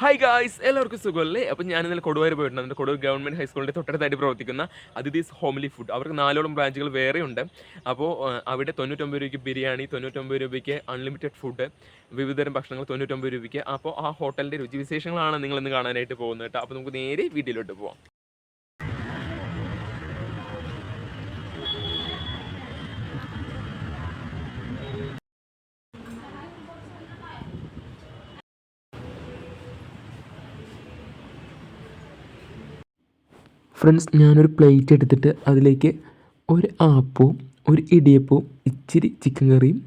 Hi guys എല്ലാവർക്കും സുഖമല്ലേ? അപ്പോൾ ഞാൻ ഇന്നലെ കൊടുവായൂർ പോയിട്ടുണ്ട്. എന്റെ കൊടുവൂർ ഗവൺമെന്റ് ഹൈസ്കൂളിന്റെ തൊട്ടടുത്തായിട്ട് പ്രവർത്തിക്കുന്ന അതിഥീസ് ഹോംലി ഫുഡ് അവർക്ക് നാലോളം ബ്രാഞ്ചുകൾ വേറെയുണ്ട്. അപ്പോൾ അവിടെ തൊണ്ണൂറ്റൊമ്പത് രൂപയ്ക്ക് ബിരിയാണി തൊണ്ണൂറ്റൊമ്പത് രൂപയ്ക്ക് അൺലിമിറ്റഡ് ഫുഡ് വിവിധതരം ഭക്ഷണങ്ങൾ തൊണ്ണൂറ്റൊമ്പത് രൂപയ്ക്ക്. അപ്പോൾ ആ ഹോട്ടലിന്റെ രുചിവിശേഷങ്ങളാണ് നിങ്ങൾ ഇന്ന് കാണാനായിട്ട് പോകുന്നത്. കേട്ടോ അപ്പോൾ നമുക്ക് നേരെ വീട്ടിലോട്ട് പോവാം. ഫ്രണ്ട്സ് ഞാനൊരു പ്ലേറ്റ് എടുത്തിട്ട് അതിലേക്ക് ഒരു ആപ്പവും ഒരു ഇടിയപ്പവും ഇച്ചിരി ചിക്കൻ കറിയും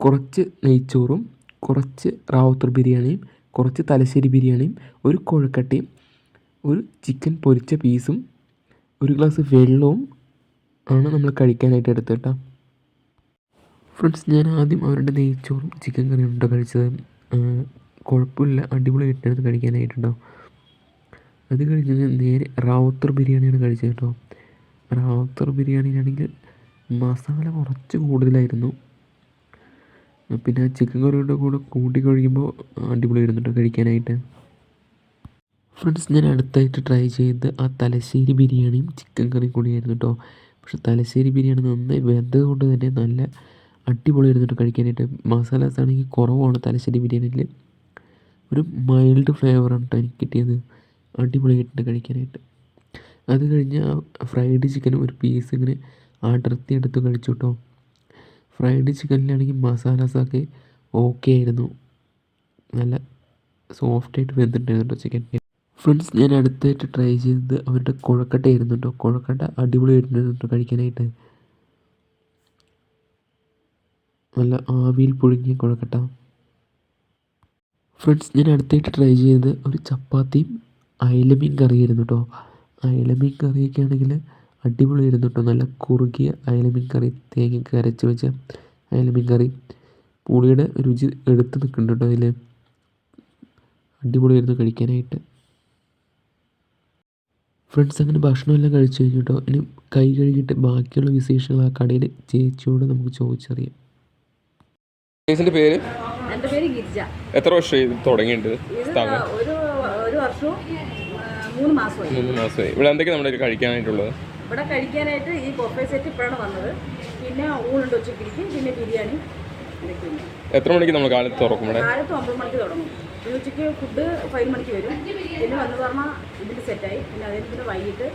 കുറച്ച് നെയ്ച്ചോറും കുറച്ച് റാവത്തർ ബിരിയാണിയും കുറച്ച് തലശ്ശേരി ബിരിയാണിയും ഒരു കൊഴക്കട്ടയും ഒരു ചിക്കൻ പൊരിച്ച പീസും ഒരു ഗ്ലാസ് വെള്ളവും ആണ് നമ്മൾ കഴിക്കാനായിട്ട് എടുത്തത് കേട്ടോ ഫ്രണ്ട്സ് ഞാൻ ആദ്യം അവരുടെ നെയ്ച്ചോറും ചിക്കൻ കറിയും ഉണ്ടോ കഴിച്ചത്? കുഴപ്പമില്ല. അടിപൊളി ഇട്ടെടുത്ത് കഴിക്കാനായിട്ടുണ്ടോ? അത് കഴിഞ്ഞ് ഞാൻ നേരെ റാവുത്തർ ബിരിയാണിയാണ് കഴിച്ചത് കേട്ടോ. റാവുത്തർ ബിരിയാണിയിലാണെങ്കിൽ മസാല കുറച്ച് കൂടുതലായിരുന്നു. പിന്നെ ചിക്കൻ കറിയുടെ കൂടെ കൂട്ടി കഴിക്കുമ്പോൾ അടിപൊളിയായിരുന്നു കേട്ടോ കഴിക്കാനായിട്ട്. ഫ്രണ്ട്സ് ഞാൻ അടുത്തായിട്ട് ട്രൈ ചെയ്ത് ആ തലശ്ശേരി ബിരിയാണിയും ചിക്കൻ കറിയും കൂടിയായിരുന്നു കേട്ടോ. പക്ഷെ തലശ്ശേരി ബിരിയാണി നന്നായി വെന്തത് കൊണ്ട് തന്നെ നല്ല അടിപൊളിയായിരുന്നു കേട്ടോ കഴിക്കാനായിട്ട്. മസാലാസ് ആണെങ്കിൽ കുറവാണ് തലശ്ശേരി ബിരിയാണിയിൽ. ഒരു മൈൽഡ് ഫ്ലേവറാണ് കേട്ടോ എനിക്ക് കിട്ടിയത്. അടിപൊളിയായിട്ടുണ്ട് കഴിക്കാനായിട്ട്. അത് കഴിഞ്ഞ് ആ ഫ്രൈഡ് ചിക്കൻ ഒരു പീസ് ഇങ്ങനെ അടർത്തി എടുത്ത് കഴിച്ചു കേട്ടോ ഫ്രൈഡ് ചിക്കനിലാണെങ്കിൽ മസാലാസൊക്കെ ഓക്കെ ആയിരുന്നു. നല്ല സോഫ്റ്റായിട്ട് വെന്തിട്ടുണ്ടായിരുന്നു കേട്ടോ ചിക്കൻ ഫ്രണ്ട്സ് ഞാൻ അടുത്തായിട്ട് ട്രൈ ചെയ്തത് അവരുടെ കുഴക്കട്ട ആയിരുന്നു കേട്ടോ കുഴക്കട്ട അടിപൊളിയായിട്ടുണ്ടായിരുന്നു കേട്ടോ കഴിക്കാനായിട്ട്. നല്ല ആവിയിൽ പുഴുങ്ങിയ കുഴക്കട്ട. ഫ്രണ്ട്സ് ഞാൻ അടുത്തായിട്ട് ട്രൈ ചെയ്തത് ഒരു ചപ്പാത്തിയും അയലമീൻ കറിയായിരുന്നു കേട്ടോ അയലമീൻ കറിയൊക്കെ ആണെങ്കിൽ അടിപൊളിയായിരുന്നു കേട്ടോ നല്ല കുറുകിയ അയലമീൻ കറി തേങ്ങയൊക്കെ അരച്ച് വെച്ച അയലമീൻ കറി പുളിയുടെ രുചി എടുത്ത് നിൽക്കുന്നുണ്ട് കേട്ടോ അതിൽ അടിപൊളിയായിരുന്നു കഴിക്കാനായിട്ട്. ഫ്രണ്ട്സ് അങ്ങനെ ഭക്ഷണമെല്ലാം കഴിച്ചു കഴിഞ്ഞു കേട്ടോ ഇനി കൈ കഴുകിയിട്ട് ബാക്കിയുള്ള വിശേഷങ്ങൾ ആ കടയിൽ ചേച്ചിയോട് നമുക്ക് ചോദിച്ചറിയാം. പേര്? എത്ര വർഷമായി തുടങ്ങിയിട്ടുണ്ട് തുടങ്ങിയിട്ട് സ്ഥാപനം? വർഷവും മൂന്ന് മാസമായി. മൂന്ന് മാസമായി. ഇവിടെ എന്തൊക്കെയാണ് നമ്മുടെ കഴിക്കാനായിട്ടുള്ളത്? ഇവിടെ കഴിക്കാനായിട്ട് ഈ ബൊഫേ സെറ്റ് ഇപ്പോഴാണ് വന്നത്. പിന്നെ ഊണുണ്ട് ഉച്ചക്കിരിക്ക്. പിന്നെ ബിരിയാണി എത്ര മണിക്ക് നമ്മൾ കാലത്ത് തുറക്കും ഇവിടെ? കാലത്ത് ഒമ്പത് മണിക്ക് തുടങ്ങും. ഉച്ചയ്ക്ക് ഫുഡ് ഫൈവ് മണിക്ക് വരും. പിന്നെ വന്ന് പറഞ്ഞാൽ ഇതിന്റെ സെറ്റായി പിന്നെ അതിന് പിന്നെ വൈകിട്ട്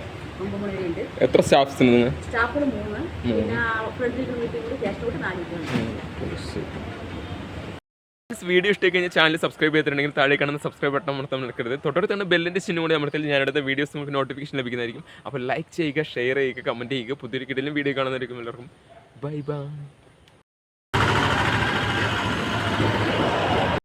ഒമ്പത് മണി വരെ ഉണ്ട്. എത്ര സ്റ്റാഫ്സിന് നിങ്ങൾ സ്റ്റാഫിന് മൂന്ന്. പിന്നെ ഫ്രണ്ടിൽ മീറ്റിംഗ് കൂടി ക്യാഷ് കൂടി നാല് പേരുണ്ട് വീഡിയോ ഇഷ്ടമായി കഴിഞ്ഞാൽ ചാനൽ സബ്സ്ക്രൈബ് ചെയ്തിട്ടുണ്ടെങ്കിൽ താഴെ കാണുന്ന സബ്സ്ക്രൈബ് ബട്ടൺ അമർത്താൻ നിൽക്കരുത് തൊട്ടടുത്ത് തന്നെ ബെല്ലിന്റെ ചിഹ്നം കൂടി അമർത്തിൽ ഞാൻ അടുത്ത വീഡിയോസ് നമുക്ക് നോട്ടിഫിക്കേഷൻ ലഭിക്കുന്നതായിരിക്കും. അപ്പോൾ ലൈക്ക് ചെയ്യുക ഷെയർ ചെയ്യുക കമന്റ് ചെയ്യുക. പുതിയൊരു കിടലും വീഡിയോ കാണുന്നതായിരിക്കും എല്ലാവർക്കും. Bye bye